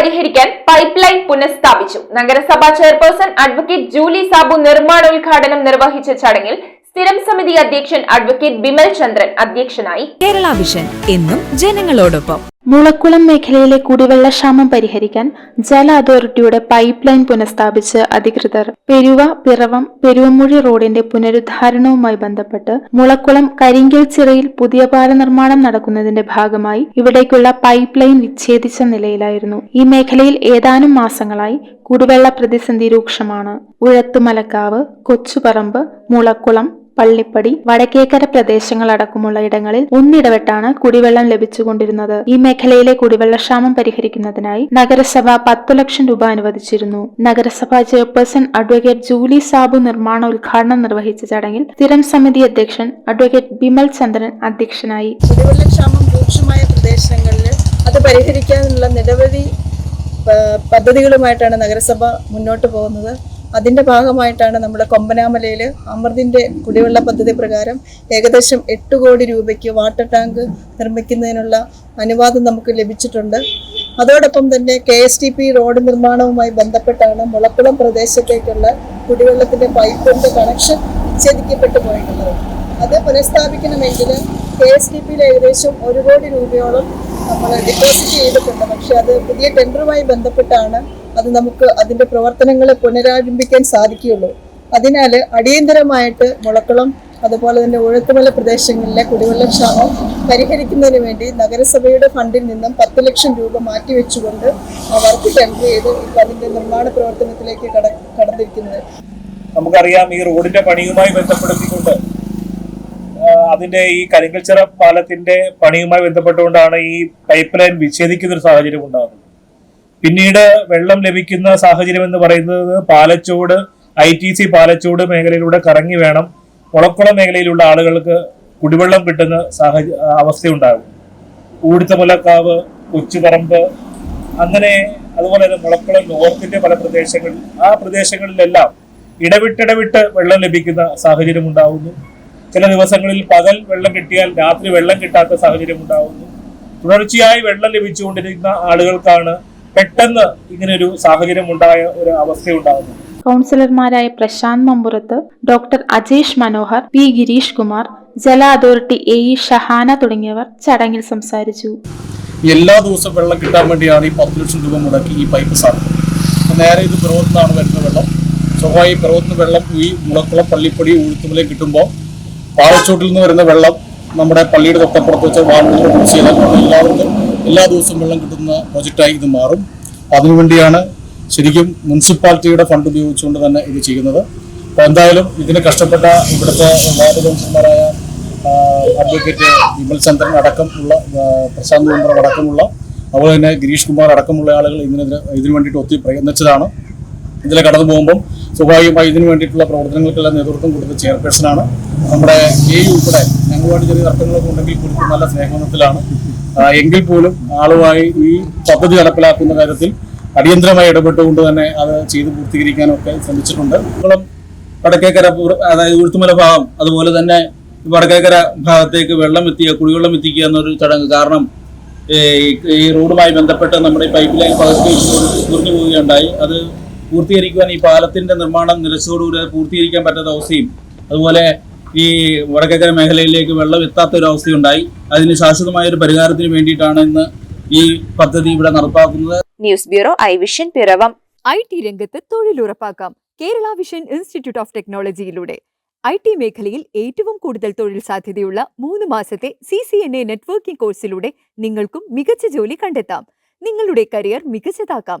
പരിഹരിക്കാൻ pipe line പുനഃസ്ഥാപിച്ചു. നഗരസഭാ ചെയർപേഴ്സൺ അഡ്വക്കേറ്റ് ജൂലി സാബു നിർമ്മാണോദ്ഘാടനം നിർവഹിച്ച ചടങ്ങിൽ സ്ഥിരം സമിതി അധ്യക്ഷൻ അഡ്വക്കേറ്റ് ബിമൽ ചന്ദ്രൻ അധ്യക്ഷനായി. കേരള വിഷൻ എന്നും ജനങ്ങളോടൊപ്പം. മുളക്കുളം മേഖലയിലെ കുടിവെള്ളക്ഷാമം പരിഹരിക്കാൻ ജല അതോറിറ്റിയുടെ പൈപ്പ് ലൈൻ പുനഃസ്ഥാപിച്ച് അധികൃതർ പെരുവ പിറവം പെരുവമുഴി റോഡിന്റെ പുനരുദ്ധാരണവുമായി ബന്ധപ്പെട്ട് മുളക്കുളം കരിങ്കൽ ചിറയിൽ പുതിയ പാല നിർമ്മാണം നടക്കുന്നതിന്റെ ഭാഗമായി ഇവിടേക്കുള്ള പൈപ്പ് ലൈൻ വിച്ഛേദിച്ച നിലയിലായിരുന്നു. ഈ മേഖലയിൽ ഏതാനും മാസങ്ങളായി കുടിവെള്ള പ്രതിസന്ധി രൂക്ഷമാണ്. ഉഴത്തുമലക്കാവ് കൊച്ചുപറമ്പ് മുളക്കുളം പള്ളിപ്പടി വടക്കേക്കര പ്രദേശങ്ങളടക്കമുള്ള ഇടങ്ങളിൽ ഒന്നിടവെട്ടാണ് കുടിവെള്ളം ലഭിച്ചുകൊണ്ടിരുന്നത്. ഈ മേഖലയിലെ കുടിവെള്ളക്ഷാമം പരിഹരിക്കുന്നതിനായി നഗരസഭ പത്തു ലക്ഷം രൂപ അനുവദിച്ചിരുന്നു. നഗരസഭ ചെയർപേഴ്സൺ അഡ്വക്കേറ്റ് ജൂലി സാബു നിർമ്മാണ ഉദ്ഘാടനം നിർവഹിച്ച ചടങ്ങിൽ സ്ഥിരം സമിതി അധ്യക്ഷൻ അഡ്വക്കേറ്റ് ബിമൽ ചന്ദ്രൻ അധ്യക്ഷനായി. കുടിവെള്ളക്ഷാമം രൂക്ഷമായ പ്രദേശങ്ങളിൽ അത് പരിഹരിക്കാനുള്ള നിരവധി പദ്ധതികളുമായിട്ടാണ് നഗരസഭ മുന്നോട്ട് പോകുന്നത്. അതിന്റെ ഭാഗമായിട്ടാണ് നമ്മുടെ കൊമ്പനാമലയിൽ അമൃതിന്റെ കുടിവെള്ള പദ്ധതി പ്രകാരം ഏകദേശം എട്ട് കോടി രൂപയ്ക്ക് വാട്ടർ ടാങ്ക് നിർമ്മിക്കുന്നതിനുള്ള അനുവാദം നമുക്ക് ലഭിച്ചിട്ടുണ്ട്. അതോടൊപ്പം തന്നെ K S T P road നിർമ്മാണവുമായി ബന്ധപ്പെട്ടാണ് മുളക്കുളം പ്രദേശത്തേക്കുള്ള കുടിവെള്ളത്തിന്റെ പൈപ്പിന്റെ കണക്ഷൻ വിച്ഛേദിക്കപ്പെട്ടു പോയിട്ടുള്ളത്. അത് പുനഃസ്ഥാപിക്കണമെങ്കിൽ കെ എസ് ഡി പിയിൽ ഏകദേശം ഒരു കോടി രൂപയോളം നമ്മൾ ഡെപ്പോസിറ്റ് ചെയ്തിട്ടുണ്ട്. പക്ഷേ അത് പുതിയ ടെൻഡറുമായി ബന്ധപ്പെട്ടാണ് അത് നമുക്ക് അതിന്റെ പ്രവർത്തനങ്ങളെ പുനരാരംഭിക്കാൻ സാധിക്കുകയുള്ളൂ. അതിനാൽ അടിയന്തരമായിട്ട് മുളക്കുളം അതുപോലെ തന്നെ ഒഴുക്കുമല പ്രദേശങ്ങളിലെ കുടിവെള്ളക്ഷാമം പരിഹരിക്കുന്നതിന് വേണ്ടി നഗരസഭയുടെ ഫണ്ടിൽ നിന്നും പത്ത് ലക്ഷം രൂപ മാറ്റിവെച്ചുകൊണ്ട് വർക്ക് ടെൻഡർ ചെയ്ത് ഇപ്പോൾ അതിന്റെ നിർമ്മാണ പ്രവർത്തനത്തിലേക്ക് കട കടന്നിരിക്കുന്നത്. നമുക്കറിയാം ഈ റോഡിന്റെ പണിയുമായി ബന്ധപ്പെടുത്തിക്കൊണ്ട് അതിന്റെ ഈ കരിങ്കൽച്ചിറ പാലത്തിന്റെ പണിയുമായി ബന്ധപ്പെട്ടുകൊണ്ടാണ് ഈ പൈപ്പ് ലൈൻ വിച്ഛേദിക്കുന്ന ഒരു സാഹചര്യം ഉണ്ടാകുന്നത്. പിന്നീട് വെള്ളം ലഭിക്കുന്ന സാഹചര്യം എന്ന് പറയുന്നത് Palachode I T C Palachode മേഖലയിലൂടെ കറങ്ങി വേണം. ഒളക്കുളം മേഖലയിലുള്ള ആളുകൾക്ക് കുടിവെള്ളം കിട്ടുന്ന സാഹചര്യ അവസ്ഥയുണ്ടാകും. ഊടുത്തമുലക്കാവ് കൊച്ചുപറമ്പ് അങ്ങനെ അതുപോലെ തന്നെ മുളക്കുളം നോർത്തിന്റെ പല പ്രദേശങ്ങളിൽ ആ പ്രദേശങ്ങളിലെല്ലാം ഇടവിട്ടിടവിട്ട് വെള്ളം ലഭിക്കുന്ന സാഹചര്യം ഉണ്ടാകുന്നു ചില ദിവസങ്ങളിൽ പകൽ വെള്ളം കിട്ടിയാൽ രാത്രി വെള്ളം കിട്ടാത്ത സാഹചര്യം ഉണ്ടാകുന്നു തുടർച്ചയായി വെള്ളം ലഭിച്ചുകൊണ്ടിരിക്കുന്ന ആളുകൾക്കാണ് പെട്ടെന്ന് ഇങ്ങനെ ഒരു സാഹചര്യം ഉണ്ടായ ഒരു അവസ്ഥ ഉണ്ടാകുന്നു കൗൺസിലർമാരായ പ്രശാന്ത് മമ്പുറത്ത് ഡോക്ടർ അജേഷ് മനോഹർ പി ഗിരീഷ് കുമാർ ജല അതോറിറ്റി എ ഇ ഷഹാന തുടങ്ങിയവർ ചടങ്ങിൽ സംസാരിച്ചു. എല്ലാ ദിവസവും വെള്ളം കിട്ടാൻ വേണ്ടിയാണ് ഈ പത്ത് ലക്ഷം രൂപ മുടക്കി ഈ പൈപ്പ് സ്ഥാപിക്കുന്നത് അപ്പോൾ നേരെ ഇത് പിറവത്തുനിന്നാണ് വരുന്ന വെള്ളം. സ്വഭാവ പിറവത്തുനിന്ന് വെള്ളം ഈ മുളക്കുളം പള്ളിപ്പടി ഉഴുത്തുമലയും കിട്ടുമ്പോൾ പാറച്ചോട്ടിൽ നിന്ന് വരുന്ന വെള്ളം നമ്മുടെ പള്ളിയുടെ തൊട്ടപ്പുറത്ത് വെച്ച വാർഡിൽ എല്ലാവർക്കും എല്ലാ ദിവസവും വെള്ളം കിട്ടുന്ന പ്രൊജക്റ്റായി ഇത് മാറും. അതിനുവേണ്ടിയാണ് ശരിക്കും മുനിസിപ്പാലിറ്റിയുടെ ഫണ്ട് ഉപയോഗിച്ചുകൊണ്ട് തന്നെ ഇത് ചെയ്യുന്നത്. അപ്പോൾ എന്തായാലും ഇതിന് കഷ്ടപ്പെട്ട ഇവിടുത്തെ വാർഡ് കൗൺസിലർമാരായ അഡ്വക്കേറ്റ് വിമൽ ചന്ദ്രൻ അടക്കമുള്ള പ്രശാന്ത് കുമാർ അടക്കമുള്ള അതുപോലെ തന്നെ ഗിരീഷ് കുമാർ അടക്കമുള്ള ആളുകൾ ഇതിനെതിരെ ഇതിനു വേണ്ടിയിട്ട് ഒത്തിരി പ്രയത്നിച്ചതാണ്. ഇതിൽ കടന്നു പോകുമ്പം സ്വാഭാവികമായി ഇതിനു വേണ്ടിയിട്ടുള്ള പ്രവർത്തനങ്ങൾക്കെല്ലാം നേതൃത്വം കൊടുത്ത ചെയർപേഴ്സണാണ്. നമ്മുടെ എ ഉൾപ്പെടെ ഞങ്ങളുമായിട്ട് ചെറിയ തർക്കങ്ങളൊക്കെ ഉണ്ടെങ്കിൽ കൊടുക്കുന്ന നല്ല സ്നേഹബന്ധത്തിലാണ് എങ്കിൽ പോലും ആളുമായി ഈ പദ്ധതി നടപ്പിലാക്കുന്ന കാര്യത്തിൽ അടിയന്തരമായി ഇടപെട്ടുകൊണ്ട് തന്നെ അത് ചെയ്ത് പൂർത്തീകരിക്കാനൊക്കെ ശ്രമിച്ചിട്ടുണ്ട്. വടക്കേക്കര അതായത് ഉഴുത്തുമല ഭാഗം അതുപോലെ തന്നെ വടക്കേക്കര ഭാഗത്തേക്ക് വെള്ളം എത്തിക്കുക കുടിവെള്ളം എത്തിക്കുക എന്നൊരു ചടങ്ങ് കാരണം ഈ- റോഡുമായി ബന്ധപ്പെട്ട് നമ്മുടെ പൈപ്പ് ലൈൻ പകുതി മുറിഞ്ഞു പോവുകയുണ്ടായി. അത് പൂർത്തീകരിക്കുവാൻ ഈ പാലത്തിന്റെ നിർമ്മാണം നിലച്ചതോടുകൂടി പൂർത്തീകരിക്കാൻ പറ്റാത്ത അവസ്ഥയും അതുപോലെ ഈ വടക്കേക്കര മേഖലയിലേക്ക് വെള്ളം എത്താത്ത ഒരു അവസ്ഥയുണ്ടായി അതിന് ശാശ്വതമായ ഒരു പരിഹാരത്തിന് വേണ്ടിയിട്ടാണ് ഇന്ന് ഈ പദ്ധതി ഇവിടെ നടപ്പാക്കുന്നത്. News bureau I vision Piravom. I T രംഗത്ത് തൊഴിലുറപ്പാക്കാം. കേരള വിഷൻ ഇൻസ്റ്റിറ്റ്യൂട്ട് ഓഫ് ടെക്നോളജിയിലൂടെ. ഐ ടി മേഖലയിൽ ഏറ്റവും കൂടുതൽ തൊഴിൽ സാധ്യതയുള്ള മൂന്ന് മാസത്തെ C C N A networking കോഴ്സിലൂടെ നിങ്ങൾക്കും മികച്ച ജോലി കണ്ടെത്താം. നിങ്ങളുടെ കരിയർ മികച്ചതാക്കാം.